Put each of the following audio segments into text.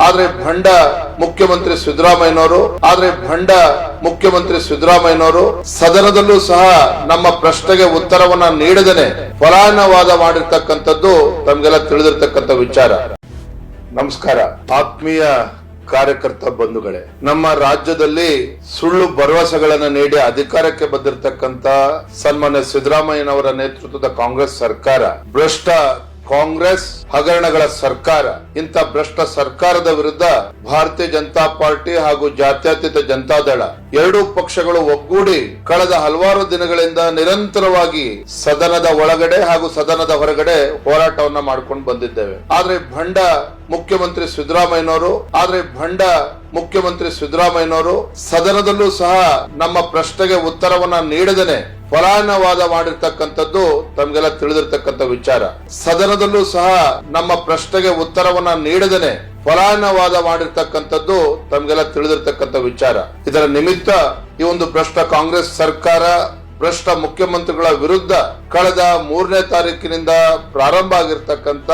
ಆದ್ರೆ ಭಂಡ ಮುಖ್ಯಮಂತ್ರಿ ಸಿದ್ದರಾಮಯ್ಯನವರು, ಆದ್ರೆ ಭಂಡ ಮುಖ್ಯಮಂತ್ರಿ ಸಿದ್ದರಾಮಯ್ಯನವರು ಸದನದಲ್ಲೂ ಸಹ ನಮ್ಮ ಪ್ರಶ್ನೆಗೆ ಉತ್ತರವನ್ನ ನೀಡದೇನೆ ಫಲಾನವಾದ ಮಾಡಿರ್ತಕ್ಕಂಥದ್ದು ತಮ್ಗೆಲ್ಲ ತಿಳಿದಿರ್ತಕ್ಕಂಥ ವಿಚಾರ. ನಮಸ್ಕಾರ. ಆತ್ಮೀಯ ಕಾರ್ಯಕರ್ತ ಬಂಧುಗಳೇ, ನಮ್ಮ ರಾಜ್ಯದಲ್ಲಿ ಸುಳ್ಳು ಭರವಸೆಗಳನ್ನ ನೀಡಿ ಅಧಿಕಾರಕ್ಕೆ ಬಂದಿರತಕ್ಕಂತ ಸನ್ಮಾನ್ಯ ಸಿದ್ದರಾಮಯ್ಯನವರ ನೇತೃತ್ವದ ಕಾಂಗ್ರೆಸ್ ಸರ್ಕಾರ ಭ್ರಷ್ಟ ಕಾಂಗ್ರೆಸ್ ಹಗರಣಗಳ ಸರ್ಕಾರ, ಇಂಥ ಭ್ರಷ್ಟ ಸರ್ಕಾರದ ವಿರುದ್ಧ ಭಾರತೀಯ ಜನತಾ ಪಾರ್ಟಿ ಹಾಗೂ ಜಾತ್ಯತೀತ ಜನತಾದಳ ಎರಡೂ ಪಕ್ಷಗಳು ಒಗ್ಗೂಡಿ ಕಳೆದ ಹಲವಾರು ದಿನಗಳಿಂದ ನಿರಂತರವಾಗಿ ಸದನದ ಒಳಗಡೆ ಹಾಗೂ ಸದನದ ಹೊರಗಡೆ ಹೋರಾಟವನ್ನ ಮಾಡ್ಕೊಂಡು ಬಂದಿದ್ದೇವೆ. ಆದ್ರೆ ಭಂಡ ಮುಖ್ಯಮಂತ್ರಿ ಸಿದ್ದರಾಮಯ್ಯನವರು, ಆದ್ರೆ ಭಂಡ ಮುಖ್ಯಮಂತ್ರಿ ಸಿದ್ದರಾಮಯ್ಯನವರು ಸದನದಲ್ಲೂ ಸಹ ನಮ್ಮ ಪ್ರಶ್ನೆಗೆ ಉತ್ತರವನ್ನ ನೀಡದೇನೆ ಪಲಾಯನವಾದ ಮಾಡಿರ್ತಕ್ಕಂಥದ್ದು ತಮ್ಗೆಲ್ಲ ತಿಳಿದಿರ್ತಕ್ಕಂಥ ವಿಚಾರ. ಸದನದಲ್ಲೂ ಸಹ ನಮ್ಮ ಪ್ರಶ್ನೆಗೆ ಉತ್ತರವನ್ನ ನೀಡದೇನೆ ಪಲಾಯನವಾದ ಮಾಡಿರ್ತಕ್ಕಂಥದ್ದು ತಮ್ಗೆಲ್ಲ ತಿಳಿದಿರ್ತಕ್ಕಂಥ ವಿಚಾರ. ಇದರ ನಿಮಿತ್ತ ಈ ಒಂದು ಭ್ರಷ್ಟ ಕಾಂಗ್ರೆಸ್ ಸರ್ಕಾರ ಭ್ರಷ್ಟ ಮುಖ್ಯಮಂತ್ರಿಗಳ ವಿರುದ್ಧ ಕಳೆದ ಮೂರನೇ ತಾರೀಕಿನಿಂದ ಪ್ರಾರಂಭ ಆಗಿರ್ತಕ್ಕಂತ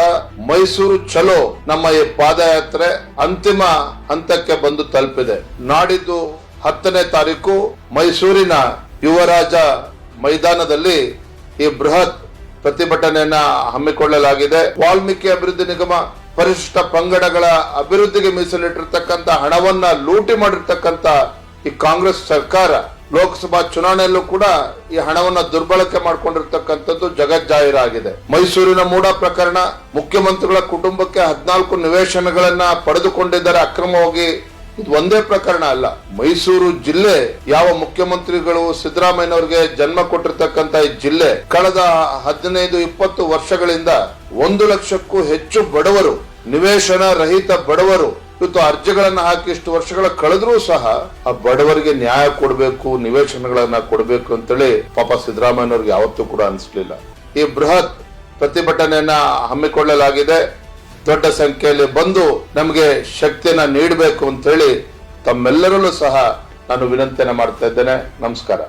ಮೈಸೂರು ಚಲೋ ನಮ್ಮ ಈ ಪಾದಯಾತ್ರೆ ಅಂತಿಮ ಹಂತಕ್ಕೆ ಬಂದು ತಲುಪಿದೆ. ನಾಡಿದ್ದು ಹತ್ತನೇ ತಾರೀಕು ಮೈಸೂರಿನ ಯುವರಾಜ ಮೈದಾನದಲ್ಲಿ ಈ ಬೃಹತ್ ಪ್ರತಿಭಟನೆಯನ್ನ ಹಮ್ಮಿಕೊಳ್ಳಲಾಗಿದೆ. ವಾಲ್ಮೀಕಿ ಅಭಿವೃದ್ಧಿ ನಿಗಮ ಪರಿಶಿಷ್ಟ ಪಂಗಡಗಳ ಅಭಿವೃದ್ಧಿಗೆ ಮೀಸಲಿಟ್ಟಿರ್ತಕ್ಕಂತ ಹಣವನ್ನ ಲೂಟಿ ಮಾಡಿರ್ತಕ್ಕಂತ ಈ ಕಾಂಗ್ರೆಸ್ ಸರ್ಕಾರ ಲೋಕಸಭಾ ಚುನಾವಣೆಯಲ್ಲೂ ಕೂಡ ಈ ಹಣವನ್ನು ದುರ್ಬಳಕೆ ಮಾಡಿಕೊಂಡಿರ್ತಕ್ಕಂಥದ್ದು ಜಗಜ್ಜಾಹೀರಾಗಿದೆ ಮೈಸೂರಿನ ಮೂಡ ಪ್ರಕರಣ, ಮುಖ್ಯಮಂತ್ರಿಗಳ ಕುಟುಂಬಕ್ಕೆ ಹದಿನಾಲ್ಕು ನಿವೇಶನಗಳನ್ನ ಪಡೆದುಕೊಂಡಿದ್ದಾರೆ ಅಕ್ರಮವಾಗಿ. ಇದು ಒಂದೇ ಪ್ರಕರಣ ಅಲ್ಲ. ಮೈಸೂರು ಜಿಲ್ಲೆ, ಯಾವ ಮುಖ್ಯಮಂತ್ರಿಗಳು ಸಿದ್ದರಾಮಯ್ಯನವರಿಗೆ ಜನ್ಮ ಕೊಟ್ಟಿರ್ತಕ್ಕಂತ ಈ ಜಿಲ್ಲೆ, ಕಳೆದ ಹದಿನೈದು, ಇಪ್ಪತ್ತು ವರ್ಷಗಳಿಂದ ಒಂದು ಲಕ್ಷಕ್ಕೂ ಹೆಚ್ಚು ಬಡವರು, ನಿವೇಶನ ರಹಿತ ಬಡವರು ಇವತ್ತು ಅರ್ಜಿಗಳನ್ನ ಹಾಕಿ ಇಷ್ಟು ವರ್ಷಗಳ ಕಳೆದ್ರೂ ಸಹ ಆ ಬಡವರಿಗೆ ನ್ಯಾಯ ಕೊಡಬೇಕು, ನಿವೇಶನಗಳನ್ನ ಕೊಡಬೇಕು ಅಂತೇಳಿ ಪಾಪ ಸಿದ್ದರಾಮಯ್ಯನವ್ರಿಗೆ ಯಾವತ್ತೂ ಕೂಡ ಅನಿಸ್ಲಿಲ್ಲ. ಈ ಬೃಹತ್ ಪ್ರತಿಭಟನೆಯನ್ನ ಹಮ್ಮಿಕೊಳ್ಳಲಾಗಿದೆ. ದೊಡ್ಡ ಸಂಖ್ಯೆಯಲ್ಲಿ ಬಂದು ನಮಗೆ ಶಕ್ತಿಯನ್ನ ನೀಡಬೇಕು ಅಂತ ಹೇಳಿ ತಮ್ಮೆಲ್ಲರಲ್ಲೂ ಸಹ ನಾನು ವಿನಂತಿಯನ್ನು ಮಾಡ್ತಾ ಇದ್ದೇನೆ. ನಮಸ್ಕಾರ.